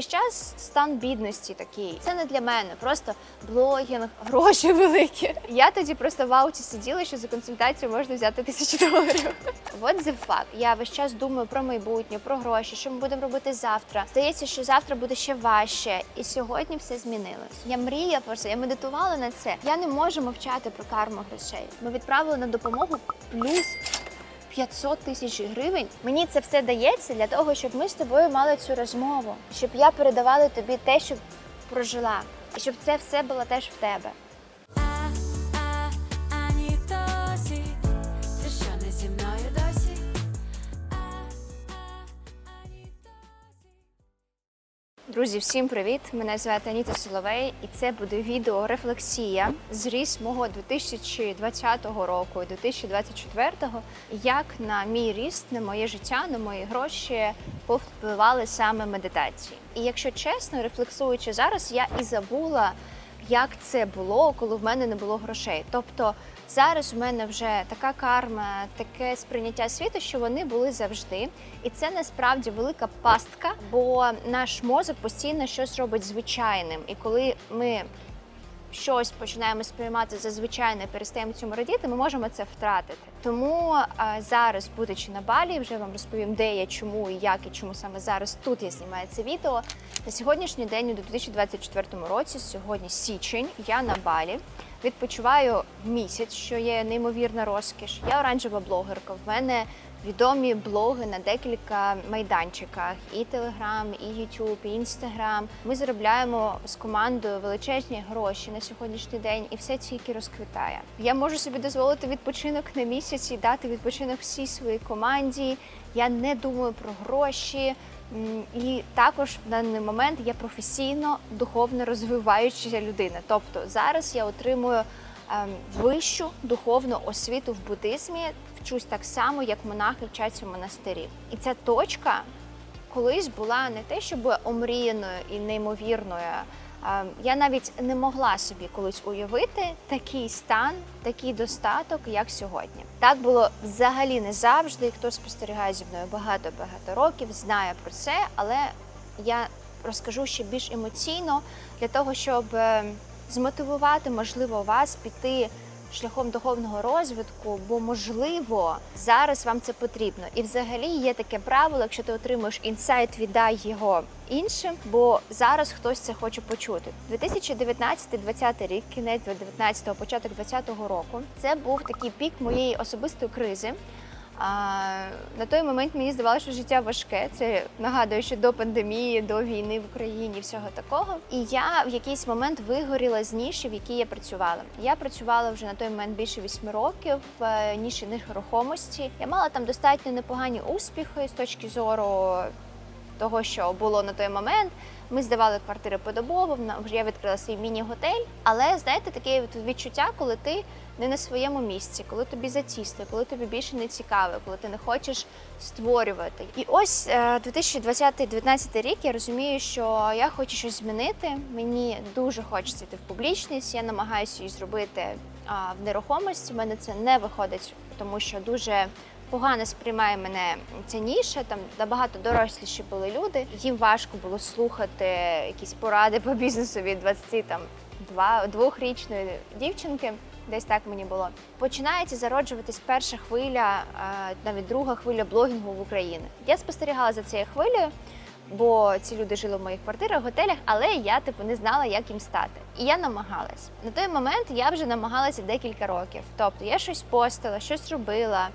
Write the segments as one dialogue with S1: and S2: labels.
S1: Весь час стан бідності такий. Це не для мене, просто блогінг, гроші великі. Я тоді просто в ауті сиділа, що за консультацію можна взяти тисячу доларів. What the fuck? Я весь час думаю про майбутнє, про гроші, що ми будемо робити завтра. Здається, що завтра буде ще важче. І сьогодні все змінилось. Я мріяла про це, я медитувала на це. Я не можу мовчати про карму грошей. Ми відправили на допомогу плюс 500 тисяч гривень. Мені це все дається для того, щоб ми з тобою мали цю розмову, щоб я передавала тобі те, що прожила, і щоб це все було теж в тебе. Друзі, всім привіт! Мене звати Аніта Соловей, і це буде відео рефлексія з ріс мого 2020 року і 2024, як на мій ріст, на моє життя, на мої гроші повпливали саме медитації. І якщо чесно, рефлексуючи зараз, я і забула, як це було, коли в мене не було грошей. Тобто зараз у мене вже така карма, таке сприйняття світу, що вони були завжди. І це насправді велика пастка, бо наш мозок постійно щось робить звичайним. І коли ми щось починаємо сприймати за звичайне, перестаємо цьому радіти, ми можемо це втратити. Тому а, зараз, будучи на балі, вже вам розповім, де я, чому і як, і чому саме зараз тут я знімаю це відео. На сьогоднішній день, у 2024 році, сьогодні січень, я на балі. Відпочиваю місяць, що є неймовірна розкіш. Я оранжева блогерка. В мене відомі блоги на декілька майданчиках: і Телеграм, і Ютуб, і Інстаграм. Ми заробляємо з командою величезні гроші на сьогоднішній день, і все тільки розквітає. Я можу собі дозволити відпочинок на місяць і дати відпочинок всій своїй команді. Я не думаю про гроші. І також в даний момент я професійно духовно розвиваюча людина. Тобто зараз я отримую ем, вищу духовну освіту в буддизмі, вчусь так само, як монахи вчаться в монастирі. І ця точка колись була не те, щоб омріяною і неймовірною. Ем, Я навіть не могла собі колись уявити такий стан, такий достаток, як сьогодні. Так було взагалі не завжди. Хто спостерігає зі мною багато-багато років, знає про це, але я розкажу ще більш емоційно для того, щоб е, змотивувати, можливо, вас піти шляхом духовного розвитку, бо можливо зараз вам це потрібно. І взагалі є таке правило, якщо ти отримуєш інсайт, віддай його іншим, бо зараз хтось це хоче почути. 2019-2020 рік, кінець 19-го, початок 20-го року, це був такий пік моєї особистої кризи. А, на той момент мені здавалося, що життя важке. Це нагадую, що до пандемії, до війни в Україні, всього такого. І я в якийсь момент вигоріла з ніші, в якій я працювала. Я працювала вже на той момент більше вісьми років в ніші нерухомості. Я мала там достатньо непогані успіхи з точки зору того, що було на той момент. Ми здавали квартири подобово, я відкрила свій міні-готель. Але знаєте, таке відчуття, коли ти не на своєму місці, коли тобі затісно, коли тобі більше не цікаво, коли ти не хочеш створювати. І ось е, 2020-2019 рік я розумію, що я хочу щось змінити. Мені дуже хочеться йти в публічність. Я намагаюся її зробити в нерухомості. У мене це не виходить, тому що дуже погано сприймає мене ця ніша. Там набагато доросліші були люди. Їм важко було слухати якісь поради по бізнесу від 20 там два двохрічної дівчинки. Десь так мені було. Починається зароджуватись перша хвиля, навіть друга хвиля блогінгу в Україні. Я спостерігала за цією хвилею, бо ці люди жили в моїх квартирах, готелях, але я типу не знала, як їм стати. І я намагалась. На той момент я вже намагалася декілька років. Тобто я щось постила, щось робила.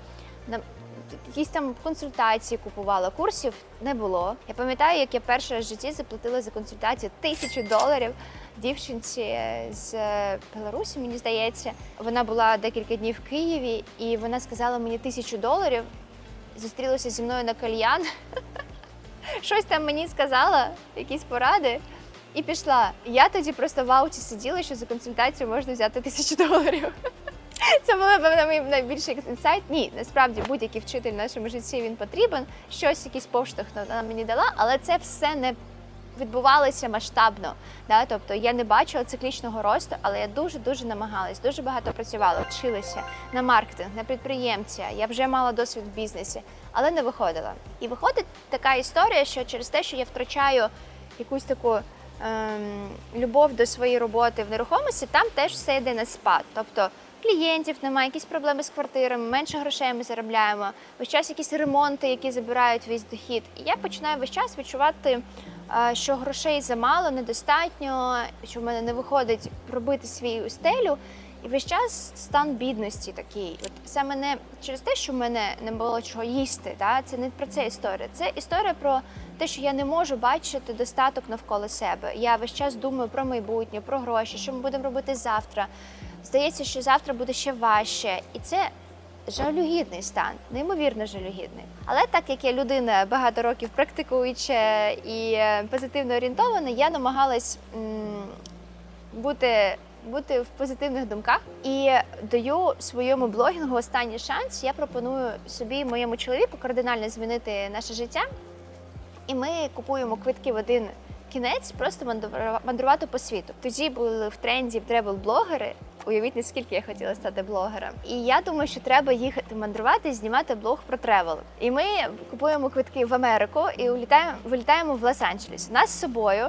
S1: Якісь там консультації купувала, курсів не було. Я пам'ятаю, як я перший раз в житті заплатила за консультацію тисячу доларів дівчинці з е, Білорусі, мені здається. Вона була декілька днів в Києві, і вона сказала мені тисячу доларів. Зустрілася зі мною на кальян. Щось там мені сказала, якісь поради, і пішла. Я тоді просто в ауті сиділа, що за консультацію можна взяти тисячу доларів. Це було певно мій найбільший інсайт. Ні, насправді будь-який вчитель в нашому житті він потрібен. Щось, якийсь поштовх вона мені дала, але це все не відбувалося масштабно. Да? Тобто я не бачила циклічного росту, але я дуже дуже намагалась, дуже багато працювала, вчилася на маркетинг, на підприємця. Я вже мала досвід в бізнесі, але не виходила. І виходить така історія, що через те, що я втрачаю якусь таку ем, любов до своєї роботи в нерухомості, там теж все йде на спад. Тобто клієнтів немає, якісь проблеми з квартирами, менше грошей ми заробляємо, весь час якісь ремонти, які забирають весь дохід. І я починаю весь час відчувати, е, що грошей замало, недостатньо, що в мене не виходить пробити свою стелю. І весь час стан бідності такий. От саме не через те, що в мене не було чого їсти. Да? Це не про це історія. Це історія про те, що я не можу бачити достаток навколо себе. Я весь час думаю про майбутнє, про гроші, що ми будемо робити завтра. Здається, що завтра буде ще важче, і це жалюгідний стан, неймовірно жалюгідний. Але так як я людина багато років практикуюча і е, позитивно орієнтована, я намагалась м, бути. Бути в позитивних думках і даю своєму блогінгу останній шанс. Я пропоную собі, моєму чоловіку, кардинально змінити наше життя. І ми купуємо квитки в один кінець, просто мандрува- мандрувати по світу. Тоді були в тренді тревел-блогери. Уявіть, наскільки я хотіла стати блогером. І я думаю, що треба їхати мандрувати, знімати блог про тревел. І ми купуємо квитки в Америку і улітаємо, вилітаємо в Лос-Анджелес. Нас з собою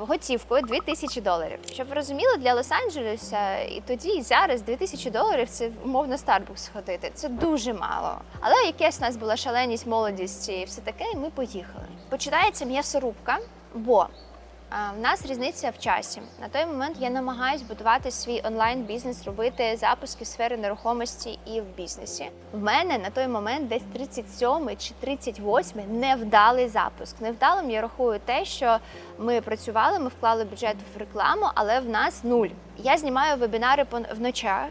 S1: готівкою 2000 доларів. Щоб ви розуміли, для Лос-Анджелеса і тоді, і зараз 2000 доларів це умовно Starbucks ходити. Це дуже мало. Але якась у нас була шаленість, молодість і все таке, і ми поїхали. Починається м'ясорубка, бо в нас різниця в часі. На той момент я намагаюсь будувати свій онлайн-бізнес, робити запуски в сфері нерухомості і в бізнесі. В мене на той момент десь 37 чи 38 невдалий запуск. Невдалим я рахую те, що ми працювали, ми вклали бюджет в рекламу, але в нас нуль. Я знімаю вебінари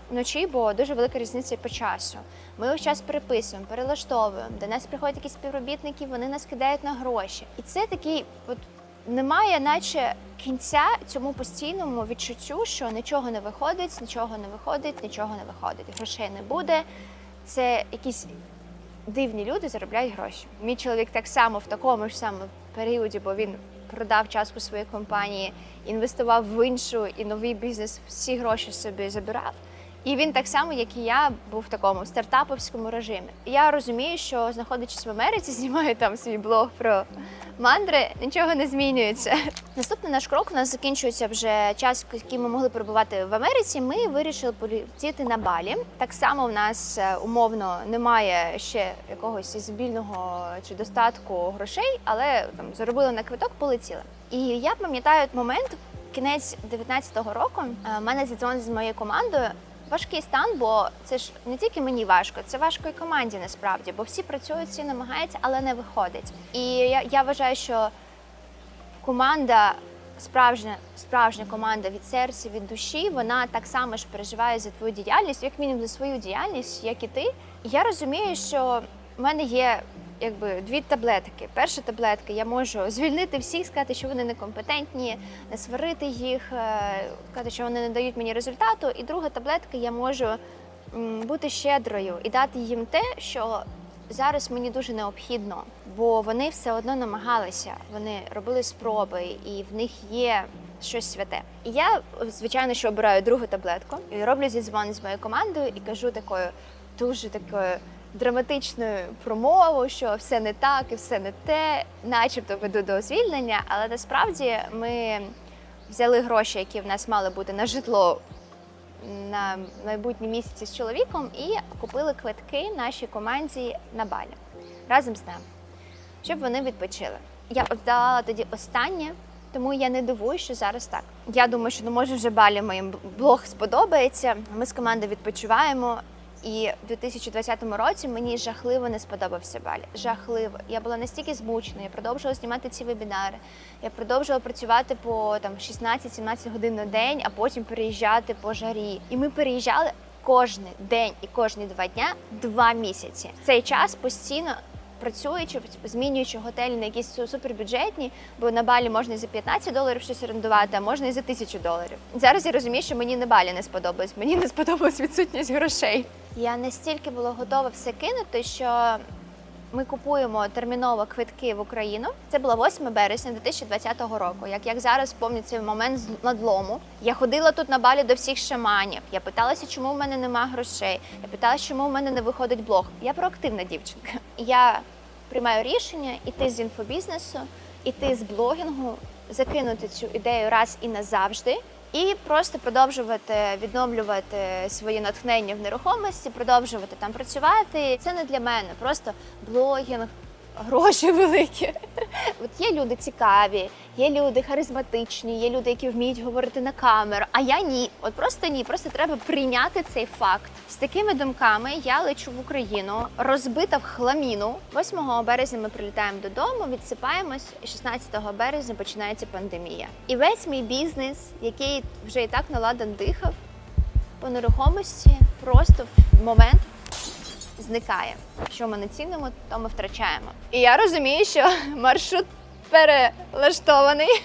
S1: вночі, бо дуже велика різниця по часу. Ми весь час переписуємо, перелаштовуємо. До нас приходять якісь співробітники, вони нас кидають на гроші. І це такий, от немає, наче кінця цьому постійному відчуттю, що нічого не виходить, нічого не виходить, нічого не виходить. Грошей не буде. Це якісь дивні люди заробляють гроші. Мій чоловік так само в такому ж самому періоді, бо він продав частку своєї компанії, інвестував в іншу і новий бізнес, всі гроші собі забирав. І він так само, як і я, був в такому стартаповському режимі. Я розумію, що знаходячись в Америці, знімаю там свій блог про мандри, нічого не змінюється. Наступний наш крок у нас закінчується вже час, який ми могли перебувати в Америці. Ми вирішили полетіти на Балі. Так само в нас е, умовно немає ще якогось ізобільного чи достатку грошей, але там заробили на квиток, полетіли. І я пам'ятаю момент, кінець 19-го року. е, мене задзвонив з моєю командою. Важкий стан, бо це ж не тільки мені важко, це важко і команді насправді, бо всі працюють, всі намагаються, але не виходить. І я, я вважаю, що команда, справжня, справжня команда від серця, від душі, вона так само ж переживає за твою діяльність, як мінімум за свою діяльність, як і ти. І я розумію, що в мене є якби дві таблетки. Перша таблетка я можу звільнити всіх, сказати, що вони некомпетентні, не сварити їх, е, сказати, що вони не дають мені результату. І друга таблетка я можу бути щедрою і дати їм те, що зараз мені дуже необхідно, бо вони все одно намагалися, вони робили спроби, і в них є щось святе. І я, звичайно, що обираю другу таблетку і роблю зідзвон з моєю командою і кажу такою дуже такою драматичною промовою, що все не так і все не те, начебто веду до звільнення, але насправді ми взяли гроші, які в нас мали бути на житло на майбутні місяці з чоловіком і купили квитки нашій команді на Балі разом з нами, щоб вони відпочили. Я віддала тоді останнє, тому я не дивую, що зараз так. Я думаю, що ну може вже Балі моїм блог сподобається. Ми з командою відпочиваємо. І в 2020 році мені жахливо не сподобався Балі. Жахливо. Я була настільки змучена. Я продовжувала знімати ці вебінари. Я продовжувала працювати по там 16-17 годин на день, а потім переїжджати по жарі. І ми переїжджали кожен день і кожні два дня два місяці. В цей час постійно. Працюючи, змінюючи готелі на якісь супербюджетні, бо на балі можна і за 15 доларів щось орендувати, а можна і за тисячу доларів. Зараз я розумію, що мені на балі не сподобалось. Мені не сподобалась відсутність грошей. Я настільки була готова все кинути, що ми купуємо терміново квитки в Україну. Це було 8 березня 2020 року. Як, як зараз пам'ятаю цей момент з надлому. Я ходила тут на балі до всіх шаманів. Я питалася, чому в мене нема грошей. Я питалася, чому в мене не виходить блог. Я проактивна дівчинка. Я приймаю рішення йти з інфобізнесу іти з блогінгу, закинути цю ідею раз і назавжди, і просто продовжувати відновлювати свої натхнення в нерухомості, продовжувати там працювати. Це не для мене, просто блогінг, гроші великі. От є люди цікаві, є люди харизматичні, є люди, які вміють говорити на камеру. А я ні. От просто ні. Просто треба прийняти цей факт. З такими думками я лечу в Україну, розбита в хламіну. 8 березня ми прилітаємо додому, відсипаємось. і 16 березня починається пандемія. І весь мій бізнес, який вже і так наладан дихав, по нерухомості просто в момент зникає. Що ми не цінимо, то ми втрачаємо. І я розумію, що маршрут перелаштований.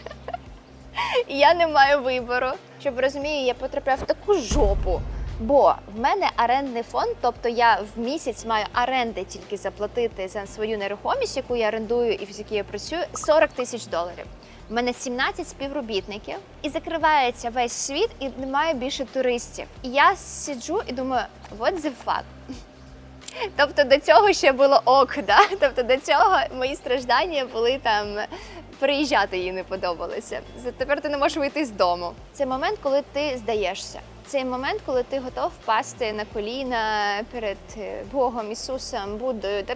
S1: Я не маю вибору. Щоб ви розуміли, я потрапляю в таку жопу. Бо в мене орендний фонд, тобто я в місяць маю оренди тільки заплатити за свою нерухомість, яку я орендую і в якій я працюю, 40 тисяч доларів. У мене 17 співробітників, і закривається весь світ, і немає більше туристів. І я сиджу і думаю, what the fuck? Тобто до цього ще було ок, да? Тобто до цього мої страждання були там. Переїжджати їй не подобалося. Тепер ти не можеш вийти з дому. Це момент, коли ти здаєшся. Цей момент, коли ти готов впасти на коліна перед е, Богом, Ісусом, Буддою. Та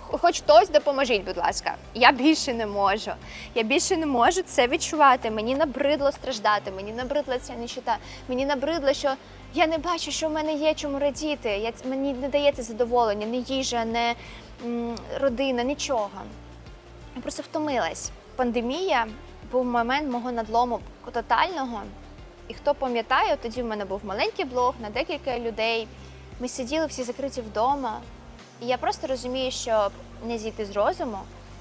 S1: хоч хтось допоможіть, будь ласка. Я більше не можу. Я більше не можу це відчувати. Мені набридло страждати, мені набридла ця нищета. Мені набридло, що я не бачу, що в мене є чому радіти. Я, мені не дається задоволення, не їжа, не м, родина, нічого. Я просто втомилась. Пандемія був момент мого надлому тотального. І хто пам'ятає, тоді в мене був маленький блог на декілька людей. Ми сиділи всі закриті вдома. І я просто розумію, щоб не зійти з розуму,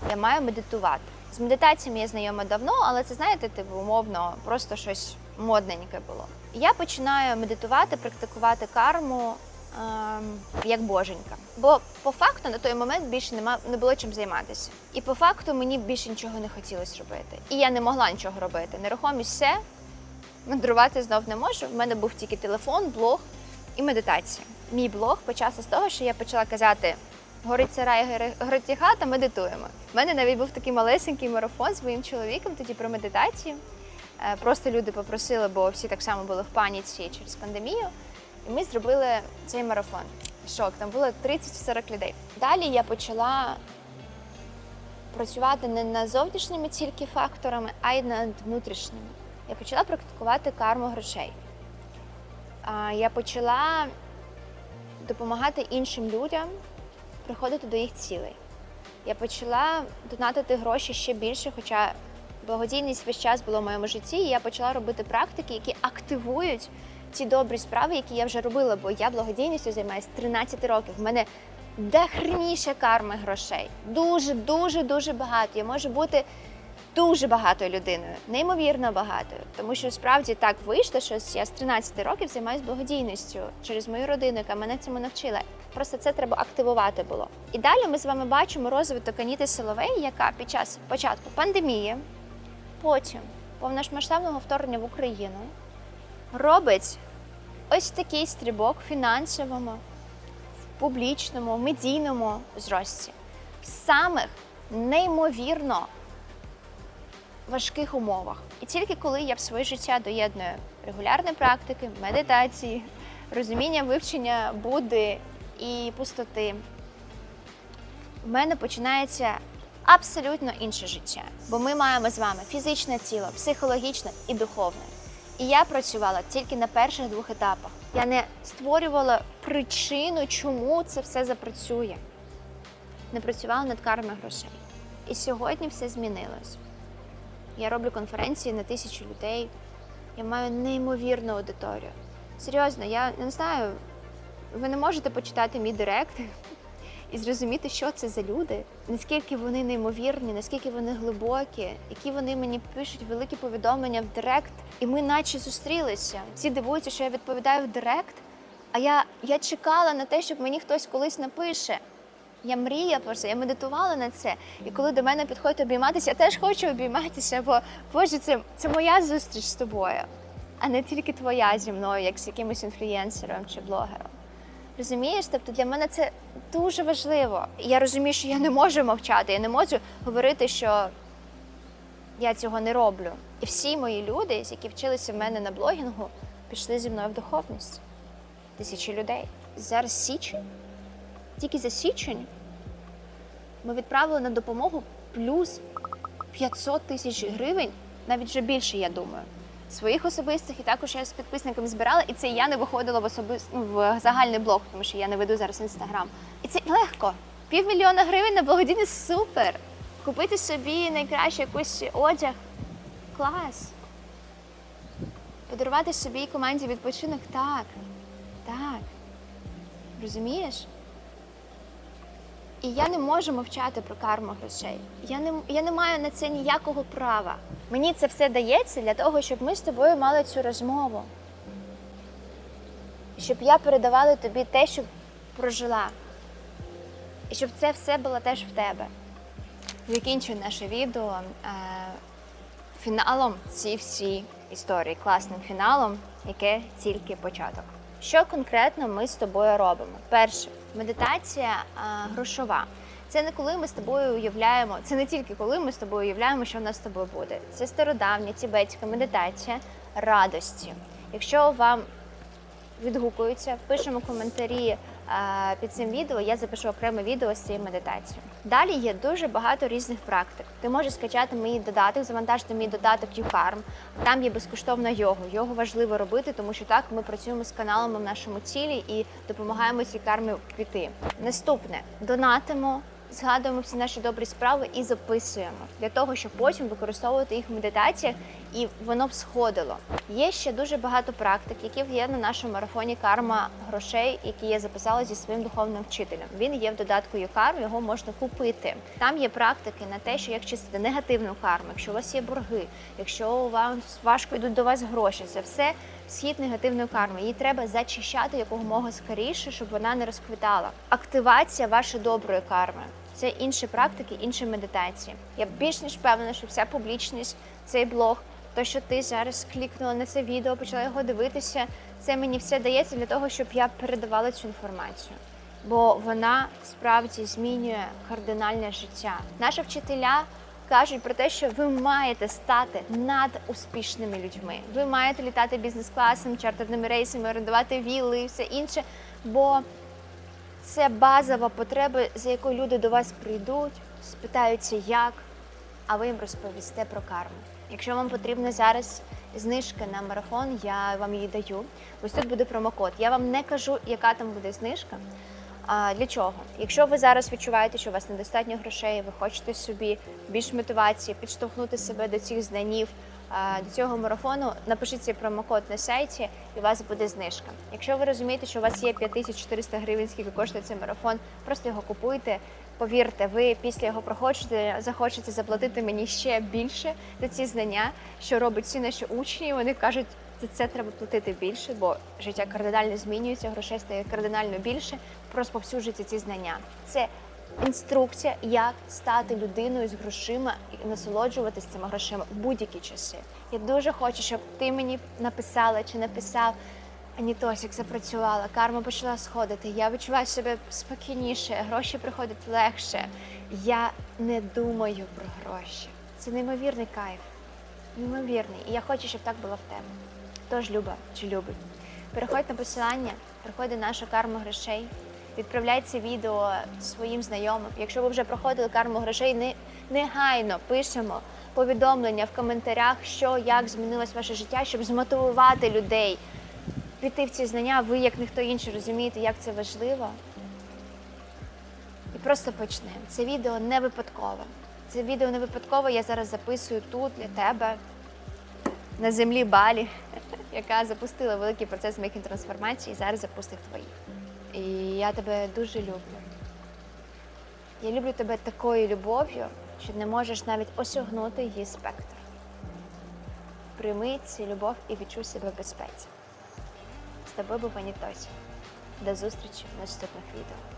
S1: я маю медитувати. З медитаціями я знайома давно, але це знаєте, типу, умовно, просто щось модненьке було. Я починаю медитувати, практикувати карму ем, як боженька. Бо по факту на той момент більше нема не було чим займатися. І по факту мені більше нічого не хотілося робити. І я не могла нічого робити. Нерухомість все, мандрувати знов не можу. В мене був тільки телефон, блог і медитація. Мій блог почався з того, що я почала казати. Горить гори- горить хата, медитуємо. У мене навіть був такий малесенький марафон з моїм чоловіком тоді про медитацію. Е, Просто люди попросили, бо всі так само були в паніці через пандемію. І ми зробили цей марафон. Шок, там було 30-40 людей. Далі я почала працювати не над зовнішніми тільки факторами, а й над внутрішніми. Я почала практикувати карму грошей. Я почала допомагати іншим людям приходити до їх цілей. Я почала донатити гроші ще більше, хоча благодійність весь час була в моєму житті, і я почала робити практики, які активують ті добрі справи, які я вже робила, бо я благодійністю займаюся 13 років. В мене дохреніше карми грошей. Дуже, дуже, дуже багато. Я можу бути дуже багатою людиною, неймовірно багатою. Тому що справді так вийшло, що я з 13 років займаюся благодійністю через мою родину, яка мене цьому навчила. Просто це треба активувати було. І далі ми з вами бачимо розвиток Аніти Соловей, яка під час початку пандемії, потім повномасштабного вторгнення в Україну робить ось такий стрибок фінансовому, в публічному, медійному зрості. Самих неймовірно важких умовах. І тільки коли я в своє життя доєдную регулярні практики, медитації, розуміння вивчення Будди і пустоти, в мене починається абсолютно інше життя. Бо ми маємо з вами фізичне тіло, психологічне і духовне. І я працювала тільки на перших двох етапах. Я не створювала причину, чому це все запрацює. Не працювала над карми грошей. І сьогодні все змінилось. Я роблю конференції на тисячу людей. Я маю неймовірну аудиторію. Серйозно, я не знаю, ви не можете почитати мій директ і зрозуміти, що це за люди, наскільки вони неймовірні, наскільки вони глибокі, які вони мені пишуть великі повідомлення в директ, і ми наче зустрілися. Всі дивуються, що я відповідаю в директ. А я, я чекала на те, щоб мені хтось колись напише. Я мріяла про це, я медитувала на це. І коли до мене підходять обійматися, я теж хочу обійматися, бо Боже, це, це моя зустріч з тобою, а не тільки твоя зі мною, як з якимось інфлюєнсером чи блогером. Розумієш? Тобто для мене це дуже важливо. Я розумію, що я не можу мовчати, я не можу говорити, що я цього не роблю. І всі мої люди, які вчилися в мене на блогінгу, пішли зі мною в духовність. Тисячі людей. Зараз січень. Тільки за січень ми відправили на допомогу плюс 500 тисяч гривень, навіть вже більше, я думаю. Своїх особистих і також я з підписниками збирала, і це я не виходила в особис... ну, в загальний блог, тому що я не веду зараз інстаграм. І це легко. Півмільйона гривень на благодійність супер. Купити собі найкраще якийсь одяг. Клас. Подарувати собі команді відпочинок так. Так. Розумієш? І я не можу мовчати про карму грошей. Я не, я не маю на це ніякого права. Мені це все дається для того, щоб ми з тобою мали цю розмову. Щоб я передавала тобі те, що прожила. І щоб це все було теж в тебе. Закінчую наше відео е, фіналом ці всі історії, класним фіналом, яке тільки початок. Що конкретно ми з тобою робимо? Перше, медитація а, грошова. Це не коли ми з тобою уявляємо, це не тільки коли ми з тобою уявляємо, що в нас з тобою буде. Це стародавня тібетська медитація радості. Якщо вам відгукуються, пишемо коментарі е, під цим відео. Я запишу окреме відео з цією медитацією. Далі є дуже багато різних практик. Ти можеш скачати мій додаток, завантажити мій додаток YouFarm. Там є безкоштовна йога. Його важливо робити, тому що так ми працюємо з каналами в нашому цілі і допомагаємо цій кармі піти. Наступне донатимо. Згадуємо всі наші добрі справи і записуємо для того, щоб потім використовувати їх в медитаціях і воно б сходило. Є ще дуже багато практик, які є на нашому марафоні карма грошей, які я записала зі своїм духовним вчителем. Він є в додатку YouCarm, його можна купити. Там є практики на те, що як чистити негативну карму, якщо у вас є борги, якщо у вас важко йдуть до вас гроші, це все схід негативної карми. Її треба зачищати якомога скоріше, щоб вона не розквітала. Активація вашої доброї карми. Це інші практики, інші медитації. Я більш ніж впевнена, що вся публічність, цей блог, то, що ти зараз клікнула на це відео, почала його дивитися, це мені все дається для того, щоб я передавала цю інформацію. Бо вона справді змінює кардинальне життя. Наші вчителя кажуть про те, що ви маєте стати надуспішними людьми. Ви маєте літати бізнес-класом, чартерними рейсами, орендувати вілли і все інше. Бо це базова потреба, за якою люди до вас прийдуть, спитаються, як, а ви їм розповісте про карму. Якщо вам потрібна зараз знижка на марафон, я вам її даю. Ось тут буде промокод. Я вам не кажу, яка там буде знижка. А для чого? Якщо ви зараз відчуваєте, що у вас недостатньо грошей, ви хочете собі більш мотивації, підштовхнути себе до цих знанів, до цього марафону, напишіть цей промокод на сайті, і у вас буде знижка. Якщо ви розумієте, що у вас є 5400 гривень, скільки коштує цей марафон, просто його купуйте. Повірте, ви після його проходження захочете заплатити мені ще більше за ці знання, що робить всі наші учні. Вони кажуть, за це треба платити більше, бо життя кардинально змінюється, грошей стає кардинально більше. Розповсюджуйте ці знання. Це інструкція, як стати людиною з грошима і насолоджуватися цими грошима в будь-які часи. Я дуже хочу, щоб ти мені написала чи написав. Анітосик запрацювала, карма почала сходити. Я відчуваю себе спокійніше, гроші приходять легше. Я не думаю про гроші. Це неймовірний кайф. Неймовірний. І я хочу, щоб так було в тебе. Тож, Люба чи любить. Переходь на посилання, приходь до нашу карму грошей, відправляй це відео своїм знайомим. Якщо ви вже проходили карму грошей, не, негайно пишемо повідомлення в коментарях, що як змінилось ваше життя, щоб змотивувати людей піти в ці знання, ви, як ніхто інший, розумієте, як це важливо. І просто почнемо. Це відео не випадкове. Це відео не випадково я зараз записую тут для тебе на землі Балі, яка запустила великий процес мейкінг трансформації і зараз запустить твої. І я тебе дуже люблю. Я люблю тебе такою любов'ю, що не можеш навіть осягнути її спектр. Прийми цю любов і відчуй себе в безпеці. З тобою був Анітосі. До зустрічі в наступних відео.